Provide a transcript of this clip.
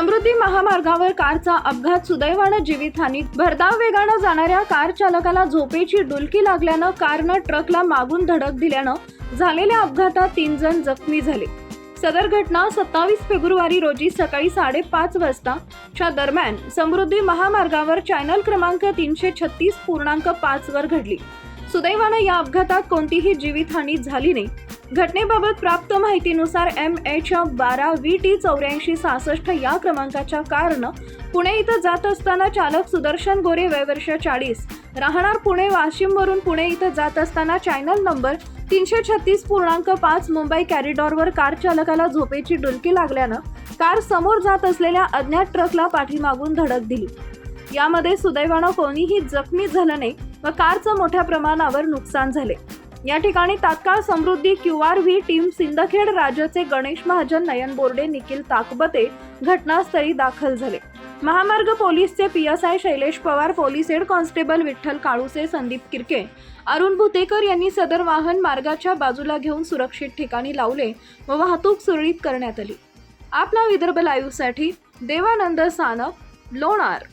समृद्धी महामार्गावर कारचा अपघात सुदैवानं जीवितहानी भरधाव वेगानं जाणाऱ्या कार चालकाला झोपेची डुलकी लागल्यानं कारनं ट्रकला मागून धडक दिल्यानं झालेल्या अपघातात तीन जण जखमी झाले. सदर घटना सत्तावीस फेब्रुवारी रोजी सकाळी साडेपाच वाजताच्या दरम्यान समृद्धी महामार्गावर चॅनल क्रमांक तीनशे छत्तीस पूर्णांक पाच वर घडली. सुदैवानं या अपघातात कोणतीही जीवितहानी झाली नाही. घटनेबाबत प्राप्त माहितीनुसार एम एच बारा व्ही टी चौऱ्याऐंशी सहासष्ट या क्रमांकाच्या कारनं पुणे इथं जात असताना चालक सुदर्शन गोरे वयवर्ष चाळीस राहणार पुणे वाशिमवरून पुणे इथं जात असताना चॅनल नंबर तीनशे छत्तीस पूर्णांक पाच मुंबई कॅरिडॉरवर कार चालकाला झोपेची डुलकी लागल्यानं कार समोर जात असलेल्या अज्ञात ट्रकला पाठीमागून धडक दिली. यामध्ये सुदैवानं कोणीही जखमी झालं नाही व कारचं मोठ्या प्रमाणावर नुकसान झाले. या ठिकाणी तात्काळ Samruddhi Q R V team Sindkhed राजाचे गणेश महाजन नयन बोर्डे निखिल ताकबते घटनास्थळी दाखल झाले. महामार्ग पोलीसचे P S I Shailesh Pawar police head constable Vitthal Kaluse Sandeep Kirke Arun Bhutekar यांनी सदर वाहन मार्गाच्या बाजूला घेऊन सुरक्षित ठिकाणी लावले व वाहतूक सुरळीत करण्यात आली. आपला विदर्भ लाईव्हसाठी देवानंद सानप लोणार.